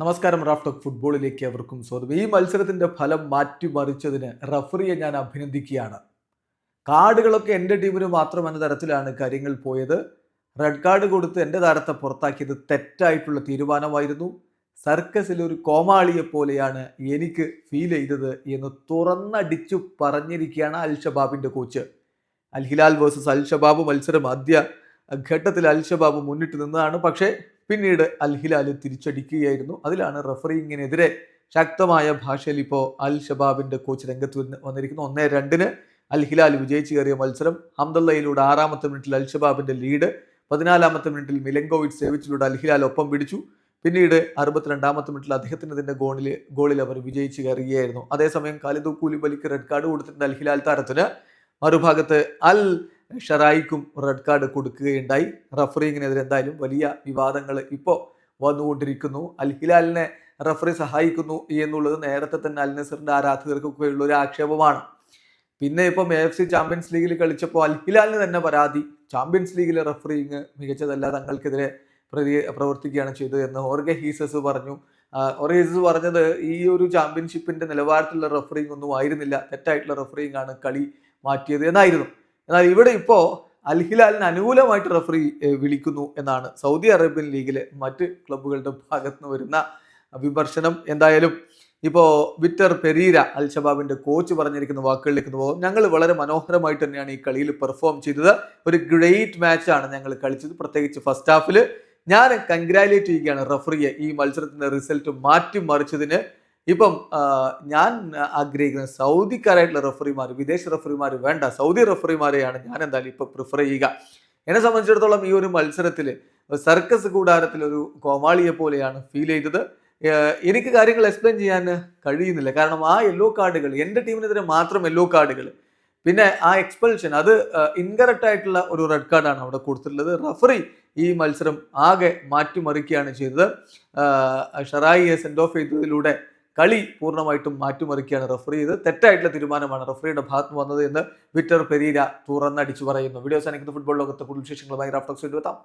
നമസ്കാരം Raf talk ഫുട്ബോളിലേക്ക് അവർക്കും സ്വാഗതം. ഈ മത്സരത്തിന്റെ ഫലം മാറ്റിമറിച്ചതിന് റഫറിയെ ഞാൻ അഭിനന്ദിക്കുകയാണ്. കാർഡുകളൊക്കെ എന്റെ ടീമിന് മാത്രം എന്ന തരത്തിലാണ് കാര്യങ്ങൾ പോയത്. റെഡ് കാർഡ് കൊടുത്ത് എന്റെ താരത്തെ പുറത്താക്കിയത് തെറ്റായിട്ടുള്ള തീരുമാനമായിരുന്നു. സർക്കസിൽ ഒരു കോമാളിയെ പോലെയാണ് എനിക്ക് ഫീൽ ചെയ്തത് എന്ന് തുറന്നടിച്ചു പറഞ്ഞിരിക്കുകയാണ് Al ഷബാബിന്റെ coach. Al Hilal versus Al Shabab മത്സരം ആദ്യ ഘട്ടത്തിൽ അൽ ഷബാബ് മുന്നിട്ട് നിന്നതാണ്. പക്ഷേ പിന്നീട് അൽ ഹിലാൽ തിരിച്ചടിക്കുകയായിരുന്നു. അതിലാണ് റഫറിങ്ങിനെതിരെ ശക്തമായ ഭാഷയിൽ ഇപ്പോൾ അൽ ഷബാബിന്റെ കോച്ച് രംഗത്ത് വന്ന് വന്നിരിക്കുന്നു. ഒന്നേ രണ്ടിന് അൽ ഹിലാൽ വിജയിച്ചു കയറിയ മത്സരം ഹംദല്ലയിലൂടെ ആറാമത്തെ മിനിറ്റിൽ അൽ ഷബാബിന്റെ ലീഡ് പതിനാലാമത്തെ മിനിറ്റിൽ മിലങ്കോവിറ്റ് സേവിച്ചിലൂടെ അൽ ഹിലാൽ ഒപ്പം പിടിച്ചു. പിന്നീട് അറുപത്തിരണ്ടാമത്തെ മിനിറ്റിൽ അദ്ദേഹത്തിന് തന്നെ ഗോളിൽ ഗോളിൽ അവർ വിജയിച്ചു കയറുകയായിരുന്നു. അതേസമയം കാലിദു കൂലിബലിക്ക് റെഡ് കാർഡ് കൊടുത്തിട്ടുണ്ട് അൽ ഹിലാൽ താരത്തിന്. മറുഭാഗത്ത് അൽ ഷറായിക്കും റെഡ് കാർഡ് കൊടുക്കുകയുണ്ടായി. റഫറിങ്ങിനെതിരെ എന്തായാലും വലിയ വിവാദങ്ങൾ ഇപ്പോൾ വന്നുകൊണ്ടിരിക്കുന്നു. അൽ ഹിലാലിനെ റഫറി സഹായിക്കുന്നു എന്നുള്ളത് നേരത്തെ തന്നെ അൽ നസറിന്റെ ആരാധകർക്കൊക്കെ ഒരു ആക്ഷേപമാണ്. പിന്നെ ഇപ്പം എഫ് സി ചാമ്പ്യൻസ് ലീഗിൽ കളിച്ചപ്പോൾ അൽ ഹിലാലിന് തന്നെ പരാതി. ചാമ്പ്യൻസ് ലീഗിലെ റഫറിങ് മികച്ചതല്ല തങ്ങൾക്കെതിരെ പ്രതി പ്രവർത്തിക്കുകയാണ് ചെയ്തത് എന്ന് ഓർഗെ ഹീസസ് പറഞ്ഞു. ഹീസസ് പറഞ്ഞത് ഈ ഒരു ചാമ്പ്യൻഷിപ്പിന്റെ നിലവാരത്തിലുള്ള റഫറിങ് ഒന്നും ആയിരുന്നില്ല. തെറ്റായിട്ടുള്ള റഫറിങ് ആണ് കളി മാറ്റിയത് എന്നായിരുന്നു. എന്നാൽ ഇവിടെ ഇപ്പോൾ അൽഹിലാലിന് അനുകൂലമായിട്ട് റഫറി വിളിക്കുന്നു എന്നാണ്. സൗദി അറേബ്യൻ ലീഗിലെ മറ്റ് ക്ലബ്ബുകളുടെ ഭാഗത്ത് നിന്ന് വരുന്ന വിമർശനം. എന്തായാലും ഇപ്പോൾ വിറ്റർ പെരീര അൽ ഷബാബിന്റെ കോച്ച് പറഞ്ഞിരിക്കുന്ന വാക്കുകളിലേക്ക് പോകും. ഞങ്ങൾ വളരെ മനോഹരമായിട്ട് തന്നെയാണ് ഈ കളിയിൽ പെർഫോം ചെയ്തത്. ഒരു ഗ്രേറ്റ് മാച്ചാണ് ഞങ്ങൾ കളിച്ചത്. പ്രത്യേകിച്ച് ഫസ്റ്റ് ഹാഫിൽ ഞാൻ കൺഗ്രാലേറ്റ് ചെയ്യുകയാണ് റഫറിയെ ഈ മത്സരത്തിന്റെ റിസൾട്ട് മാറ്റി മറിച്ചതിന് ഇപ്പം ഞാൻ ആഗ്രഹിക്കുന്ന സൗദിക്കാരായിട്ടുള്ള റഫറിമാർ വിദേശ റഫറിമാർ വേണ്ട. സൗദി റഫറിമാരെയാണ് ഞാൻ എന്തായാലും ഇപ്പം പ്രിഫർ ചെയ്യുക. എന്നെ സംബന്ധിച്ചിടത്തോളം ഈ ഒരു മത്സരത്തിൽ സർക്കസ് കൂടാരത്തിൽ ഒരു കോമാളിയെ പോലെയാണ് ഫീൽ ചെയ്തത്. എനിക്ക് കാര്യങ്ങൾ എക്സ്പ്ലെയിൻ ചെയ്യാൻ കഴിയുന്നില്ല. കാരണം ആ യെല്ലോ കാർഡുകൾ എന്റെ ടീമിനെതിരെ മാത്രം യെല്ലോ കാർഡുകൾ പിന്നെ ആ എക്സ്പൾഷൻ അത് ഇൻകറക്റ്റ് ആയിട്ടുള്ള ഒരു റെഡ് കാർഡാണ് അവിടെ കൊടുത്തിട്ടുള്ളത്. റഫറി ഈ മത്സരം ആകെ മാറ്റിമറിക്കുകയാണ് ചെയ്തത്. ഷറായിയെ സെൻഡ് ഓഫ് ചെയ്തതിലൂടെ കളി പൂർണമായിട്ടും മാറ്റിമറിക്കുകയാണ് റഫറി ചെയ്ത് തെറ്റായിട്ടുള്ള തീരുമാനമാണ് റഫറിയുടെ ഭാഗത്ത് വന്നത് എന്ന് വിക്ടർ പെരീര തുറന്നടിച്ചു പറയുന്നു. വീഡിയോ സാനിക്കുന്ന ഫുട്ബോൾ ലോകത്തെ കൂടുതൽ വിശേഷങ്ങളുമായി റാഫ്റ്റോക്സ് എത്താം.